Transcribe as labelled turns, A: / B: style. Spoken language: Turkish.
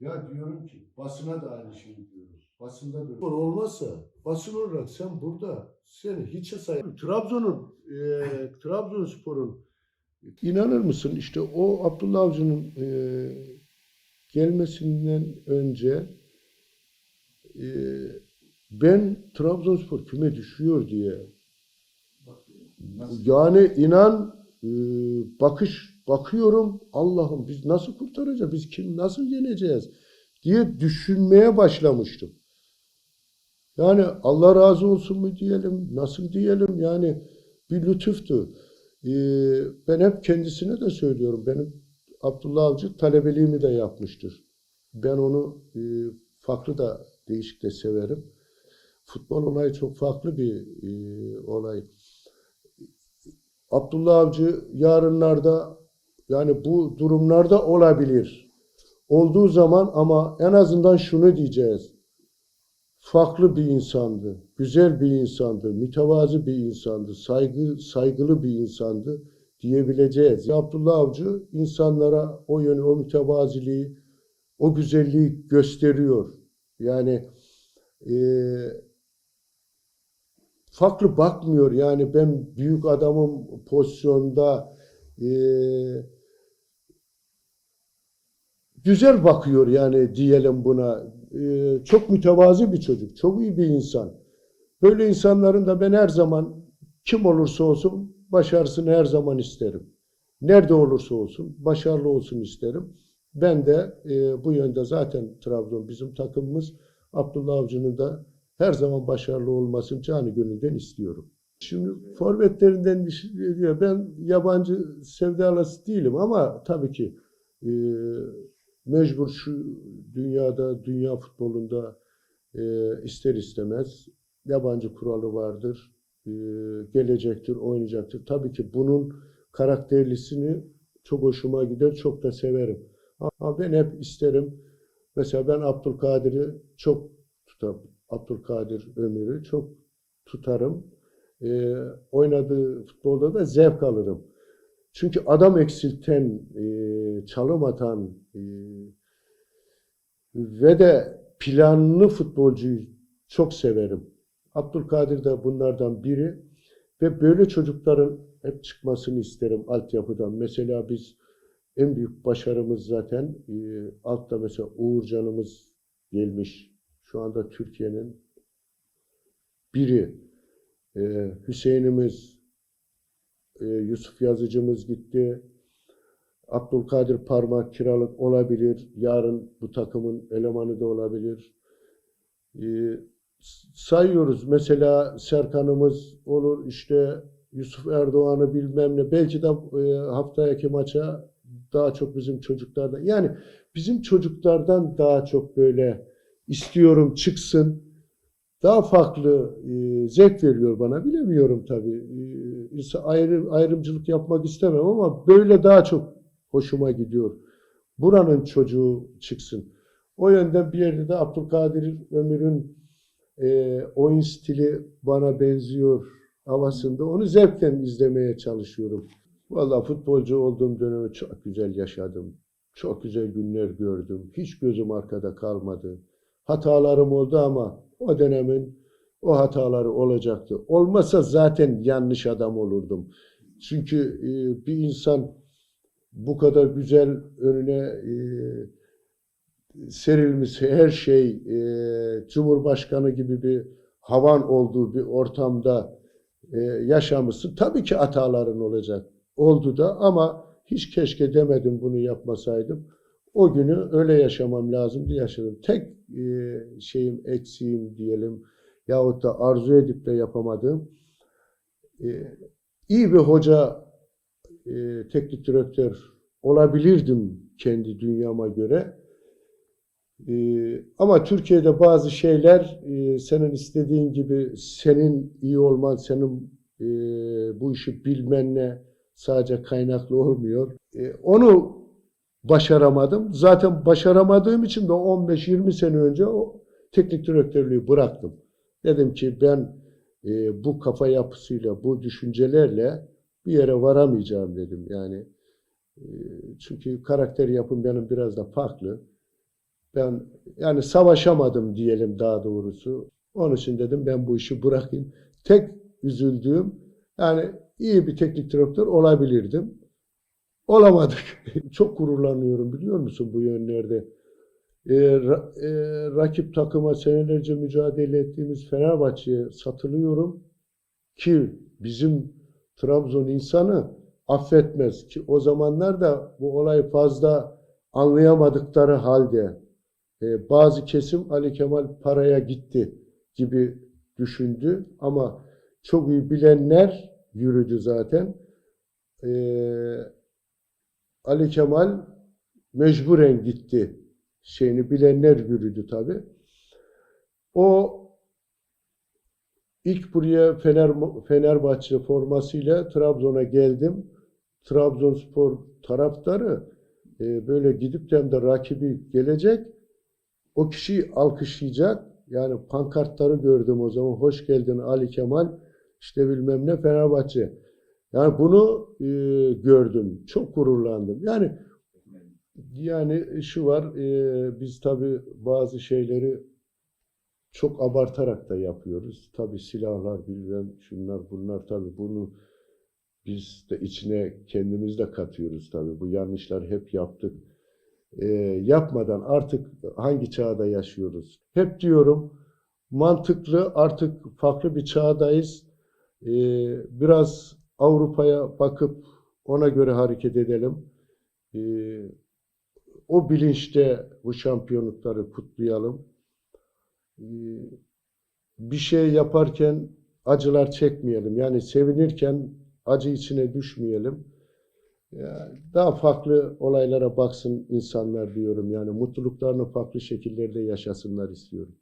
A: Ya diyorum ki basına da aynı şeyi diyorum. Basında da olmazsa basın olarak sen burada seni hiçe say. Trabzon'un e, Trabzonspor'un inanır mısın işte o Abdullah Avcı'nın e, gelmesinden önce e, ben Trabzonspor küme düşüyor diye yani inan e, bakış bakıyorum Allah'ım biz nasıl kurtaracağız? Biz kim nasıl yeneceğiz? diye düşünmeye başlamıştım. Yani Allah razı olsun mu diyelim, nasıl diyelim yani bir lütuftu. E, ben hep kendisine de söylüyorum. Benim Abdullah Avcı talebeliğimi de yapmıştır. Ben onu e, farklı da değişik de severim. Futbol olayı çok farklı bir e, olay. Abdullah Avcı yarınlarda yani bu durumlarda olabilir. Olduğu zaman ama en azından şunu diyeceğiz. Farklı bir insandı, güzel bir insandı, mütevazı bir insandı, saygı saygılı bir insandı diyebileceğiz. Abdullah Avcı insanlara o yönü, o mütevaziliği, o güzelliği gösteriyor. Yani eee farklı bakmıyor. Yani ben büyük adamım pozisyonda eee, güzel bakıyor yani diyelim buna. Eee, çok mütevazi bir çocuk, çok iyi bir insan. Böyle insanların da ben her zaman kim olursa olsun başarısını her zaman isterim. Nerede olursa olsun başarılı olsun isterim. Ben de eee, bu yönde zaten Trabzon bizim takımımız. Abdullah Avcı'nın da her zaman başarılı olmasını canı gönülden istiyorum. Şimdi forvetlerinden diş- diyor ben yabancı sevdalısı değilim ama tabii ki e, mecbur şu dünyada, dünya futbolunda e, ister istemez yabancı kuralı vardır. E, gelecektir, oynayacaktır. Tabii ki bunun karakterlisini çok hoşuma gider, çok da severim. Ama ben hep isterim. Mesela ben Abdülkadir'i çok tutarım. Abdülkadir Ömür'ü çok tutarım. Ee, oynadığı futbolda da zevk alırım. Çünkü adam eksilten, e, çalım atan e, ve de planlı futbolcuyu çok severim. Abdülkadir de bunlardan biri ve böyle çocukların hep çıkmasını isterim altyapıdan. Mesela biz en büyük başarımız zaten e, altta mesela Uğurcan'ımız gelmiş. Şu anda Türkiye'nin biri. E, Hüseyin'imiz, e, Yusuf Yazıcımız gitti. Abdülkadir Parmak kiralık olabilir. Yarın bu takımın elemanı da olabilir. E, sayıyoruz. Mesela Serkan'ımız olur. işte Yusuf Erdoğan'ı bilmem ne. Belki de e, haftaki maça daha çok bizim çocuklardan. Yani bizim çocuklardan daha çok böyle istiyorum çıksın. Daha farklı e, zevk veriyor bana. Bilemiyorum tabii. E, ayrı, ayrımcılık yapmak istemem ama böyle daha çok hoşuma gidiyor. Buranın çocuğu çıksın. O yönden bir yerde de Abdülkadir Ömür'ün e, oyun stili bana benziyor havasında. Onu zevkten izlemeye çalışıyorum. Vallahi futbolcu olduğum dönemi çok güzel yaşadım. Çok güzel günler gördüm. Hiç gözüm arkada kalmadı. Hatalarım oldu ama o dönemin o hataları olacaktı. Olmasa zaten yanlış adam olurdum. Çünkü e, bir insan bu kadar güzel önüne e, serilmiş her şey e, Cumhurbaşkanı gibi bir havan olduğu bir ortamda e, yaşamışsın. Tabii ki hataların olacak. Oldu da ama hiç keşke demedim bunu yapmasaydım. O günü öyle yaşamam lazımdı yaşadım. Tek e, şeyim eksiğim diyelim yahut da arzu edip de yapamadığım e, iyi bir hoca e, teknik direktör olabilirdim kendi dünyama göre. E, ama Türkiye'de bazı şeyler senin istediğin gibi senin iyi olman, senin bu işi bilmenle sadece kaynaklı olmuyor. Onu başaramadım. Zaten başaramadığım için de 15-20 sene önce o teknik direktörlüğü bıraktım. Dedim ki ben e, bu kafa yapısıyla, bu düşüncelerle bir yere varamayacağım dedim. Yani e, çünkü karakter yapım benim biraz da farklı. Ben yani savaşamadım diyelim daha doğrusu. Onun için dedim ben bu işi bırakayım. Tek üzüldüğüm yani iyi bir teknik direktör olabilirdim. Olamadık. Çok gururlanıyorum biliyor musun bu yönlerde. Ee, ra- e, rakip takıma senelerce mücadele ettiğimiz Fenerbahçe'ye satılıyorum ki bizim Trabzon insanı affetmez ki o zamanlar da bu olayı fazla anlayamadıkları halde e, bazı kesim Ali Kemal paraya gitti gibi düşündü ama çok iyi bilenler yürüdü zaten. E, Ali Kemal mecburen gitti şeyini bilenler yürüdü tabi. O ilk buraya Fener, Fenerbahçe formasıyla Trabzon'a geldim. Trabzonspor taraftarı e, böyle gidip de rakibi gelecek o kişiyi alkışlayacak. Yani pankartları gördüm o zaman. Hoş geldin Ali Kemal. işte bilmem ne Fenerbahçe. Yani bunu e, gördüm. Çok gururlandım. Yani yani şu var, e, biz tabii bazı şeyleri çok abartarak da yapıyoruz. Tabii silahlar, bilmem şunlar bunlar tabii bunu biz de içine kendimiz de katıyoruz tabii. Bu yanlışlar hep yaptık. E, yapmadan artık hangi çağda yaşıyoruz? Hep diyorum mantıklı artık farklı bir çağdayız. E, biraz Avrupa'ya bakıp ona göre hareket edelim. E, o bilinçte bu şampiyonlukları kutlayalım. Ee, Bir şey yaparken acılar çekmeyelim. Yani sevinirken acı içine düşmeyelim. Yani daha farklı olaylara baksın insanlar diyorum. Yani mutluluklarını farklı şekillerde yaşasınlar istiyorum.